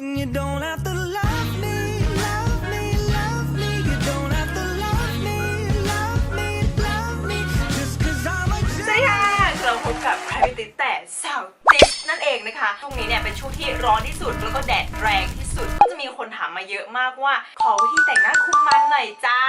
And you don't have to love me, love me, love me. You don't have to love me, love me, love me. Just cause I'm a สวัสดีค่ะเราพบกับใครไม่ติดแต่สาวติดนั่นเองนะคะช่วงนี้เนี่ยเป็นช่วงที่ร้อนที่สุดแล้วก็แดดแรงที่สุดก็จะ มีคนถามมาเยอะมากว่า ขอวิธีแต่งหน้าคุมมันหน่อยจ้า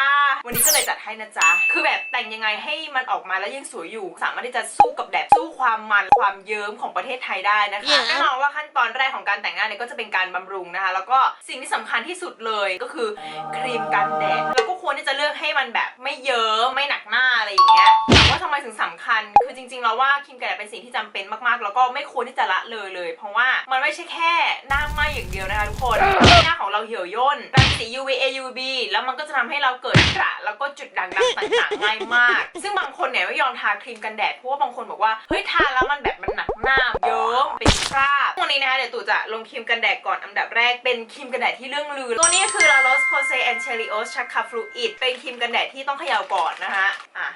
วันนี้ก็เลยจัดให้นะจ๊ะ คือแบบแต่งยังไงให้มันออกมาแล้วยังสวยอยู่ สามารถที่จะสู้กับแดดสู้ความมันความเยิ้มของประเทศไทยได้นะคะแน่นอนว่าขั้นตอนแรกของการแต่งหน้าเนี่ยก็จะเป็นการบำรุงนะคะ แล้วก็สิ่งที่สำคัญที่สุดเลยก็คือครีมกันแดดแล้วก็ควรที่จะเลือกให้มันแบบไม่เยิ้มไม่หนักหน้าอะไรอย่างเงี้ยถามว่าทำไมถึงสำคัญ คือจริงๆแล้วว่าครีมกันแดดเป็นสิ่งที่จำเป็นมากๆ แล้วก็ไม่ควรที่จะละเลยเลย เพราะว่ามันไม่ใช่แค่หน้าไหม้อย่างเดียวนะคะทุกคนหน้าของ เราเหี่ยวย่นรังสี UVA UVB แล้วมันก็จะทำให้เราเกิดกระแล้วก็จุดด่างดำต่างๆง่ายมาก ซึ่งบางคนเนี่ยไม่ยอมทาครีมกันแดดเพราะว่าบางคนบอกว่าเฮ้ยทาแล้วมันแบบมันหนักหน้าเยิ้มเป็นคราบวันนี้นะคะเดี๋ยวตู่จะลงครีมกันแดดก่อนอันดับแรกเป็นครีมกันแดดที่เรื่องลือ ตัวนี้คือ La Roche Posay and Chelios c h a k a Fluid เป็นครีมกันแดดที่ต้องเขย่าก่อนนะคะอะ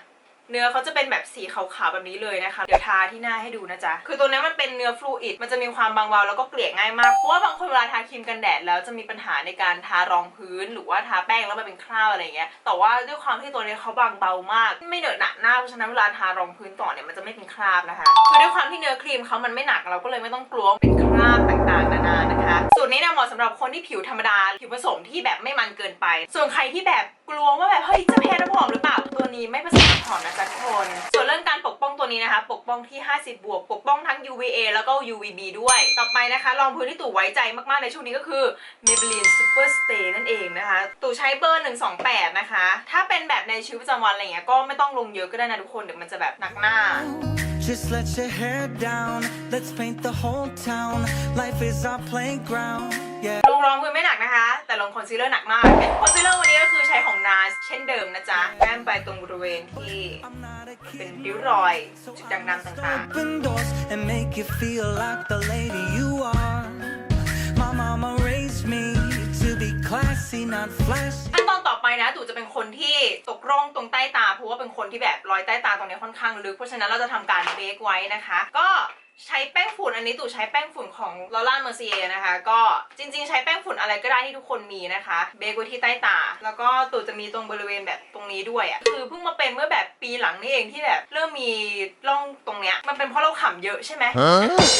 เนื้อเขาจะเป็นแบบสีขาวๆแบบนี้เลยนะคะ เดี๋ยวทาที่หน้าให้ดูนะจ๊ะ คือตัวนี้มันเป็นเนื้อฟลูอิด มันจะมีความบางเบาแล้วก็เกลี่ยง่ายมาก เพราะว่าบางคนเวลาทา รีมกันแดดแล้วจะมีปัญหาในการทารองพื้น หรือว่าทาแป้งแล้วมันเป็นคราบอะไรเงี้ย แต่ว่าด้วยความที่ตัวนี้เขาบางเบามาก ไม่เหนอะหนะหน้าเพราะฉะนั้นเวลาทารองพื้นต่อเนี่ยมันจะไม่เป็นคราบนะคะคือด้วยความที่เนื้อครีมเขามันไม่หนักเราก็เลยไม่ต้องกลัวเป็นคราบต่างๆนานานะคะสูตรนี้เนี่ยเหมาะสำหรับคนที่ผิวธรรมดาผิวผสมที่แบบไม่มันเกินไป ส่วนใครที่แบบกลัวว่าแบบเฮ้ยจะแพ้น้ำหอมหรือเปล่าตัวนี้ไม่ผสมน้ำหอมนะจ๊ะทุกคนส่วนเรื่องการปกป้องตัวนี้นะคะ ปกป้องที่ 50 บวก ปกป้องทั้ง UVA แล้วก็ UVB ด้วย ต่อไปนะคะรองพื้นที่ตู่ไว้ใจมากๆในช่วงนี้ก็คือ Maybelline Super Stay นั่นเองนะคะตู่ใช้เบอร์ 128 นะคะ ถ้าเป็นแบบในชีวิตประจำวันอะไรเงี้ยก็ไม่ต้องลงเยอะก็ได้นะทุกคน เดี๋ยวมันจะแบบหนักหน้า Just let your hair down. Let's paint the whole town. Life is our playground. Yeah. ลงรองพื้นไม่หนักนะคะ แต่ลงคอนซีลเลอร์หนักมาก คอนซีลเลอร์วันนี้ก็คือใช้ของ NARS เช่นเดิมนะจ๊ะแต้มไปตรงบริเวณที่ I'm not a เป็น kid. ริ้วรอย จุดด่างๆต่าง Open classy, not flashy. ขั้นตอนต่อไปนะตู่จะเป็นคนที่ตกร่องตรงใต้ตาเพราะว่าเป็นคนที่แบบรอยใต้ตาตรงนี้ค่อนข้างลึกเพราะฉะนั้นเราจะทำการเบรกไว้นะคะ ก็ ใช้แป้งฝุ่นอันนี้ตู่ใช้แป้งฝุ่นของลอร่าเมอร์เซียนะคะ ก็จริงๆ ใช้แป้งฝุ่นอะไรก็ได้ที่ทุกคนมีนะคะ เบรกไว้ที่ใต้ตา แล้วก็ตู่จะมีตรงบริเวณแบบตรงนี้ด้วยอะ่ะคือเพิ่งมาเป็นเมื่อแบบปีหลังนี่เองที่แบบเริ่มมีร่องตรงเนี้ยมันเป็นเพราะเราขำเยอะใช่ไหม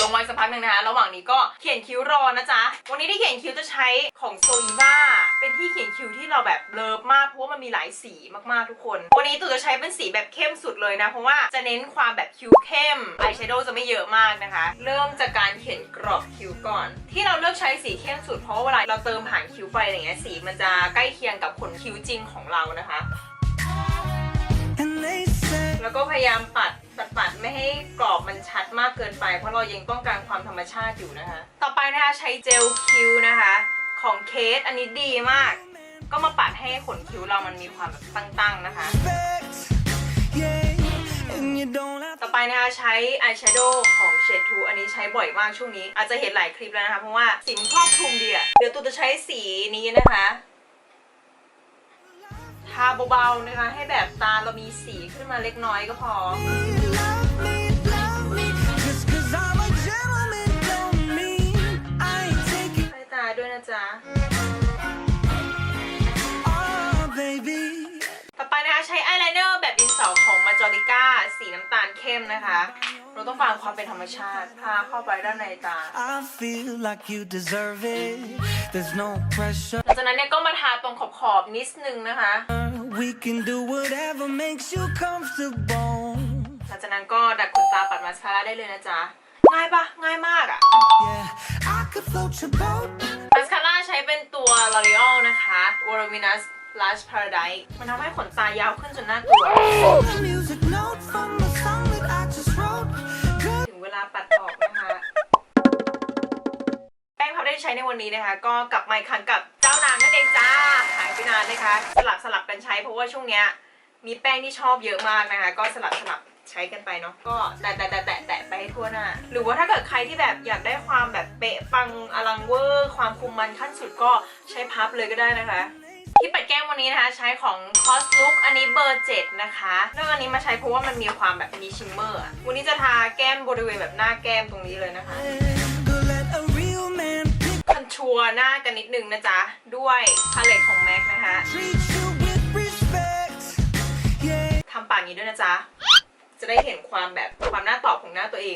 ลงไว้สักพักหนึ่งนะคะระหว่างนี้ก็เขียนคิ้วรอนะจ๊ะวันนี้ที่เขียนคิ้วจะใช้ของโซอีวาเป็นที่เขียนคิ้วที่เราแบบเลิฟมากเพราะว่ามันมีหลายสีมากๆทุกคน วันนี้ตู่จะใช้เป็นสีแบบเข้มสุดเลยนะเพราะว่าจะเน้นความแบบคิ้วเข้มอายแชโดว์จะไม่เยอะมากนะคะ เริ่มจากการเขียนกรอบคิ้วก่อน ที่เราเลือกใช้สีเข้มสุดเพราะว่าเวลาเราเติมหางคิ้วไปอะไรเงี้ยสีมันจะใกล้เคียงกับขนคิ้วจริงของเรานะคะ แล้วก็พยายามปัดปัดปัดไม่ให้กรอบมันชัดมากเกินไป เพราะเรายังต้องการความธรรมชาติอยู่นะคะ ต่อไปนะคะใช้เจลคิ้วนะคะ ของเคสอันนี้ดีมาก ก็มาปัดให้ขนคิ้วเรามันมีความแบบตั้งๆนะคะ ต่อไปนะคะใช้อายแชโดว์ของเชดทูอันนี้ใช้บ่อยมากช่วงนี้ อาจจะเห็นหลายคลิปแล้วนะคะ เพราะว่าสีมันครอบคลุมดีอะเดี๋ยวตูจะใช้สีนี้นะคะทาเบาๆนะคะ ให้แบบตาเรามีสีขึ้นมาเล็กน้อยก็พอ love me, love me. Just 'cause I'm a gentleman don't mean I ain't taking ใต้ตาด้วยนะจ๊ะ อร์แบบดินสอของมาจอริก้าสีน้ำตาลเข้มนะคะ เราต้องฟังความเป็นธรรมชาติพาเข้าไปด้านในตา I feel like you deserve it. There's no pressure. หลังจากนั้นเนี่ยก็มาทาตรงขอบๆนิดนึงนะคะ We can do whatever makes you comfortable. หลังจากนั้นก็ดัดขนตาปัดมาสคาร่าได้เลยนะจ๊ะ ง่ายปะง่ายมากอะ Yeah, I could float your boat. มาสคาร่าใช้เป็นตัว L'Oreal นะคะ w o r v i n u s Lash Paradise มันทำให้ขนตายาวขึ้นจนน่ากลัว ถึงเวลาปัดออกนะคะ แป้งพับได้ใช้ในวันนี้นะคะ ก็กลับมาอีกครั้งกับเจ้านางนั่นเองจ้า หายไปนานนะคะ สลับสลับกันใช้เพราะว่าช่วงเนี้ยมีแป้งที่ชอบเยอะมากนะคะ ก็สลับสลับใช้กันไปเนาะก็แตะแตะแตะแตะแตะไปให้ทั่วหน้า หรือว่าถ้าเกิดใครที่แบบอยากได้ความแบบเป๊ะปังอลังเวอร์ ความคุมมันขั้นสุดก็ใช้พับเลยก็ได้นะคะ ที่ปัดแก้มวันนี้นะคะ ใช้ของ Cos Look อันนี้เบอร์ 7 นะคะเลือกอันนี้มาใช้เพราะว่ามันมีความแบบมีชิมเมอร์วันนี้จะทาแก้มบริเวณแบบหน้าแก้มตรงนี้เลยนะคะ Don't let a real man pick ชัวร์หน้ากันนิดนึงนะจ๊ะ ด้วยพาเลตของแม็กนะคะทำปากอย่างนี้ด้วยนะจ๊ะ จะได้เห็นความแบบความหน้าตอบของหน้าตัวเอง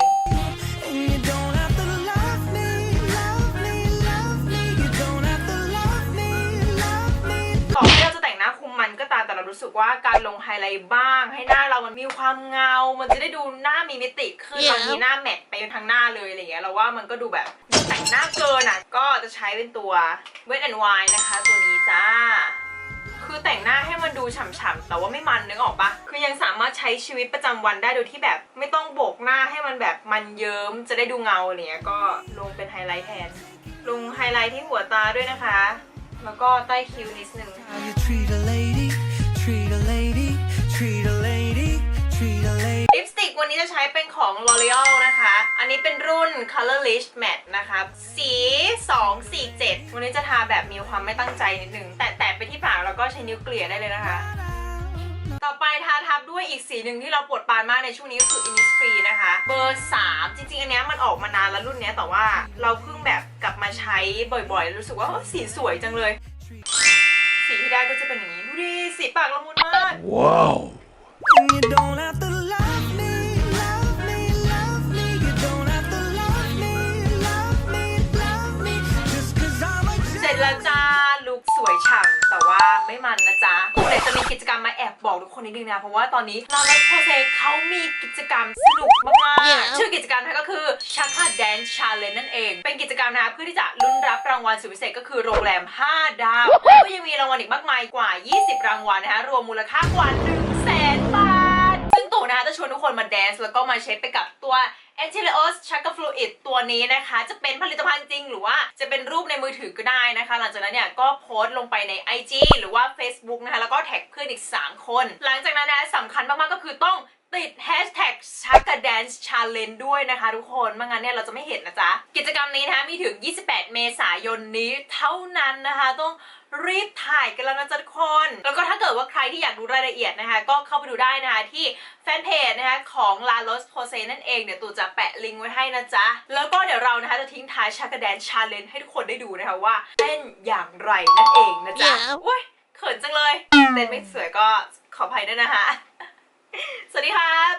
ว่าการลงไฮไลท์บ้าง ให้หน้าเรามันมีความเงา มันจะได้ดูหน้ามีมิติขึ้นบางทีหน้าแมทไปทั้งหน้าเลยอะไรเงี้ยเราว่ามันก็ดูแบบแต่งหน้าเกินอะก็จะใช้เป็นตัว Wet n Wild นะคะตัวนี้จ้า คือแต่งหน้าให้มันดูฉ่ำๆแต่ว่าไม่มันนึกออกปะคือยังสามารถใช้ชีวิตประจำวันได้โดยที่แบบ ไม่ต้องโบกหน้าให้มันแบบมันเยิ้มจะได้ดูเงาอะไรเงี้ยก็ลงเป็นไฮไลท์แทนลงไฮไลท์ที่หัวตาด้วยนะคะ แล้วก็ใต้คิ้วนิดนึง How you treat a lady, วันนี้จะใช้เป็นของ L'Oreal นะคะ อันนี้เป็นรุ่น Colorless Matte นะคะ สี 247 วันนี้จะทาแบบมีความไม่ตั้งใจนิดนึงแตะไปที่ปากแล้วก็ใช้นิ้วเกลี่ยได้เลยนะคะต่อไปทาทับด้วยอีกสีหนึ่งที่เราปวดปานมากในช่วงนี้ก็คือ Innisfree นะคะ เบอร์ 3 จริง ๆ อันนี้มันออกมานานแล้วรุ่นเนี้ยแต่ว่าเราเพิ่งแบบกลับมาใช้บ่อยๆ รู้สึกว่าสีสวยจังเลย สีที่ได้ก็จะเป็นอย่างนี้ ดูดิ สีปากละมุนมาก And you don't แล้วจ้าลุคสวยฉ่ำแต่ว่าไม่มันนะจ๊ะผมเลยจะมีกิจกรรมมาแอบบอกทุกคนนิดนึงนะ เพราะว่าตอนนี้ลาลาโพเซเขามีกิจกรรมสนุกมากๆ ชื่อกิจกรรมนะคะก็คือชัก a าแดนชาเลนนั่นเอง เป็นกิจกรรมนะคะเพื่อที่จะลุ้นรับรางวัลสุดพิเศษก็คือโรงแรม 5 ดาวแล้วก็ยังมีรางวัลอีกมากมายกว่า 20 รางวัลนะคะรวมมูลค่ากว่า1 0 0 0 0แสนบาท ซึ่งตู่นะคะจะชวนทุกคนมาแดนซ์แล้วก็มาเช็คไปกับตัว a n t i l i o s c h a k a Fluid ตัวนี้นะคะ จะเป็นผลิตภัณฑ์จริง หรือว่าจะเป็นรูปในมือถือก็ได้นะคะ หลังจากนั้นเนี่ยก็โพสต์ลงไปใน IG หรือว่า Facebook นะคะ แล้วก็แท็กเพื่อนอีก 3 คน หลังจากนั้นนะสำคัญมากๆก็คือต้อง ติด hashtag c h a k a Dance Challenge ด้วยนะคะทุกคนไม่งั้นเนี่ยเราจะไม่เห็นนะจ๊ะ กิจกรรมนี้นะคะมีถึง 28 เมษายนนี้เท่านั้นนะคะ ต้องรีบถ่ายกันแล้วนะจ๊ะทุกคน แล้วก็ถ้าเกิดว่าใครที่อยากดูรายละเอียดนะคะ ก็เข้าไปดูได้นะคะที่แฟนเพจนะคะของ La Los Pose นั่นเองเดี๋ยวตู่จะแปะลิงก์ไว้ให้นะจ๊ะ แล้วก็เดี๋ยวเรานะคะจะทิ้งท้ายชากาแดนชาเลนให้ทุกคนได้ดูนะคะว่าเต้นอย่างไรนั่นเองนะจ๊ะ อุ้ยเขินจังเลย เต้นไม่สวยก็ขออภัยด้วยนะคะ สวัสดีครับ